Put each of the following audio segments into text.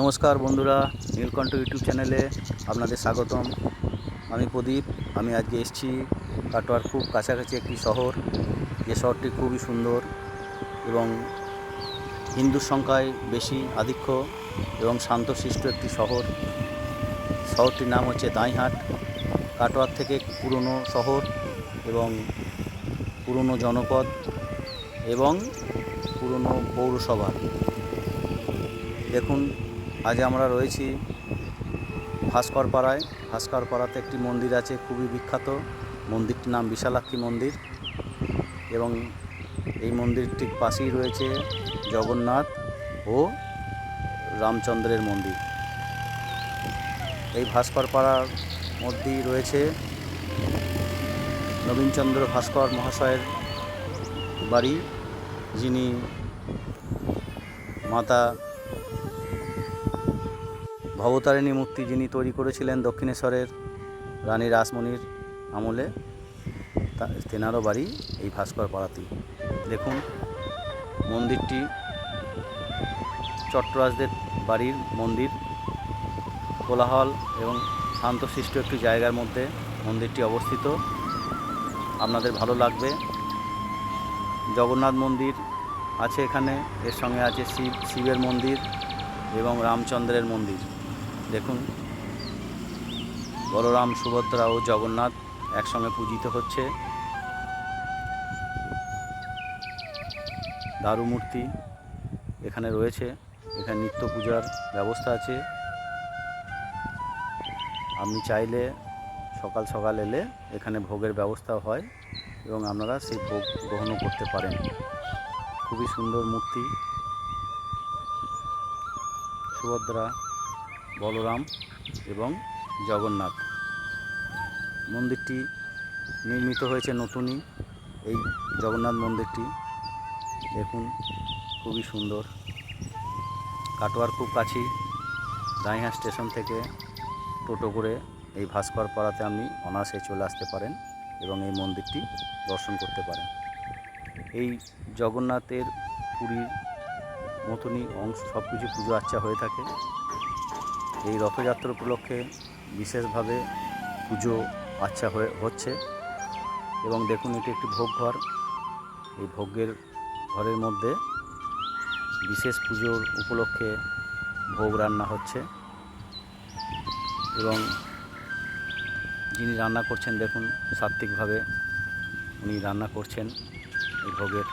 নমস্কার বন্ধুরা, নীলকণ্ঠ ইউটিউব চ্যানেলে আপনাদের স্বাগতম। আমি প্রদীপ, আমি আজকে এসেছি কাটোয়ার খুব কাছাকাছি একটি শহর। যে শহরটি খুবই সুন্দর এবং হিন্দুর সংখ্যায় বেশি আধিক্য এবং শান্তশিষ্ট একটি শহর। শহরটির নাম হচ্ছে দাঁইহাট, কাটোয়ার থেকে পুরনো শহর এবং পুরনো জনপদ এবং পুরনো পৌরসভা। দেখুন আজ আমরা রয়েছি ভাস্কর পাড়ায় ভাস্কর পাড়াতে একটি মন্দির আছে, খুবই বিখ্যাত। মন্দিরটির নাম বিশালাক্ষী মন্দির এবং এই মন্দিরটির পাশেই রয়েছে জগন্নাথ ও রামচন্দ্রের মন্দির। এই ভাস্কর পাড়ার মধ্যেই রয়েছে নবীনচন্দ্র ভাস্কর মহাশয়ের বাড়ি, যিনি মাতা ভবতারিণী মূর্তি যিনি তৈরি করেছিলেন দক্ষিণেশ্বরের রানী রাসমণির আমলে, তা তেনারও বাড়ি এই ভাস্কর পাড়াতেই। দেখুন, মন্দিরটি চট্টরাজদের বাড়ির মন্দির, কোলাহল এবং শান্তশিষ্ট একটি জায়গার মধ্যে মন্দিরটি অবস্থিত। আপনাদের ভালো লাগবে। জগন্নাথ মন্দির আছে এখানে, এর সঙ্গে আছে শিব, শিবের মন্দির এবং রামচন্দ্রের মন্দির। দেখুন। বলরাম, সুভদ্রা ও জগন্নাথ একসঙ্গে পূজিত হচ্ছে। দারু মূর্তি এখানে রয়েছে। এখানে নিত্য পূজার ব্যবস্থা আছে। আপনি চাইলে সকাল সকাল এলে এখানে ভোগের ব্যবস্থা হয় এবং আপনারা সেই ভোগ গ্রহণও করতে পারেন। খুবই সুন্দর মূর্তি। সুভদ্রা বলরাম এবং জগন্নাথ। মন্দিরটি নির্মিত হয়েছে নতুনই। এই জগন্নাথ মন্দিরটি দেখুন, খুবই সুন্দর। কাটোয়ার খুব কাছেই দাইহা স্টেশন থেকে টোটো করে এই ভাস্কর পাড়াতে আপনি অনায়াসে চলে আসতে পারেন এবং এই মন্দিরটি দর্শন করতে পারেন। এই জগন্নাথের পুরীর মতনই অংশ সব কিছু পুজো আচ্চা হয়ে থাকে। এই রথযাত্রা উপলক্ষে বিশেষভাবে পুজো আচ্ছা হয়ে, হচ্ছে। এবং দেখুন, এটি একটি ভোগ ঘর। এই ভোগের ঘরের মধ্যে বিশেষ পুজোর উপলক্ষে ভোগ রান্না হচ্ছে। এবং যিনি রান্না করছেন, দেখুন, সাত্ত্বিকভাবে উনি রান্না করছেন এই ভোগের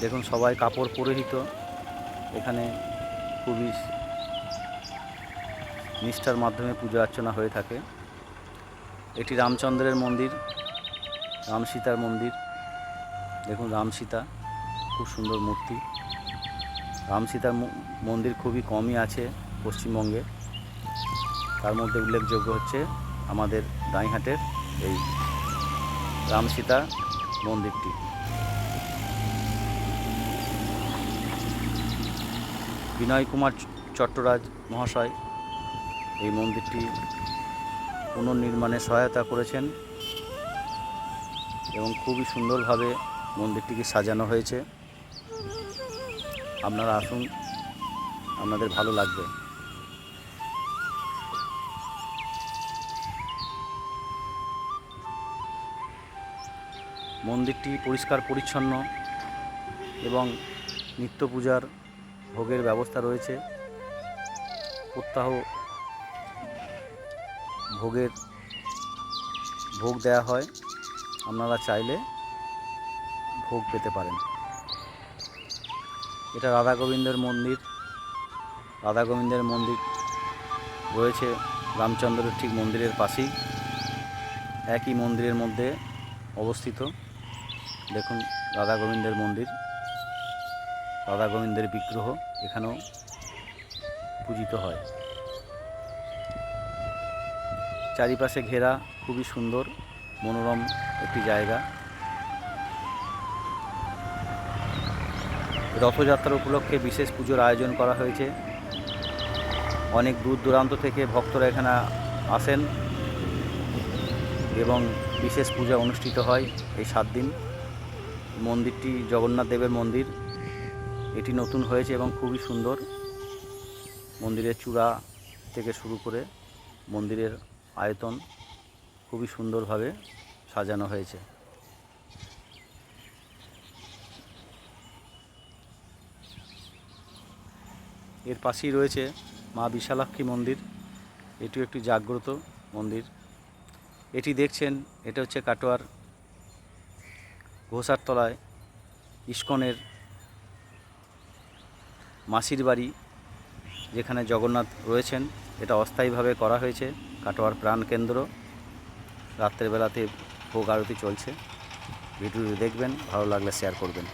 দেখুন সবাই কাপড় পরিহিত। এখানে খুবই নিষ্ঠার মাধ্যমে পূজা অর্চনা হয়ে থাকে। এটি রামচন্দ্রের মন্দির, রাম সীতার মন্দির। দেখুন রাম সীতা, খুব সুন্দর মূর্তি। রাম সীতার মন্দির খুবই কমই আছে পশ্চিমবঙ্গে। তার মধ্যে উল্লেখযোগ্য হচ্ছে আমাদের দাঁইহাটের এই রাম সীতা মন্দিরটি। বিনয় কুমার চট্টরাজ মহাশয় এই মন্দিরটি পুনর্নির্মাণে সহায়তা করেছেন এবং খুবই সুন্দরভাবে মন্দিরটিকে সাজানো হয়েছে। আপনারা আসুন, আপনাদের ভালো লাগবে। মন্দিরটি পরিষ্কার, পরিচ্ছন্ন এবং নিত্য পূজার ভোগের ব্যবস্থা রয়েছে। প্রত্যাহ ভোগের ভোগ দেওয়া হয়। আপনারা চাইলে ভোগ পেতে পারেন। এটা রাধা গোবিন্দের মন্দির। রাধা গোবিন্দের মন্দির রয়েছে রামচন্দ্রের ঠিক মন্দিরের পাশেই। একই মন্দিরের মধ্যে অবস্থিত। দেখুন রাধা গোবিন্দের মন্দির। রাধা গোবিন্দের বিগ্রহ এখানেও পূজিত হয়। চারিপাশে ঘেরা, খুবই সুন্দর, মনোরম একটি জায়গা। রথযাত্রা উপলক্ষে বিশেষ পুজোর আয়োজন করা হয়েছে। অনেক দূর দূরান্ত থেকে ভক্তরা এখানে আসেন এবং বিশেষ পূজা অনুষ্ঠিত হয় এই সাত দিন। মন্দিরটি জগন্নাথ দেবের মন্দির। এটি নতুন হয়েছে এবং খুবই সুন্দর। মন্দিরের চূড়া থেকে শুরু করে মন্দিরের আয়তন খুবই সুন্দরভাবে সাজানো হয়েছে। এর পাশেই রয়েছে মা বিশালাক্ষী মন্দির। এটিও একটি জাগ্রত মন্দির। এটি দেখছেন, এটা হচ্ছে কাটোয়ার ঘোষার তলায় ইস্কনের মাসির বাড়ি, যেখানে জগন্নাথ রয়েছেন। এটা অস্থায়ীভাবে করা হয়েছে, কাটোয়ার প্রাণকেন্দ্র রাত্রেবেলাতে ভোগ আরতি চলছে। ভিডিওটি দেখবেন, ভালো লাগলে শেয়ার করবেন।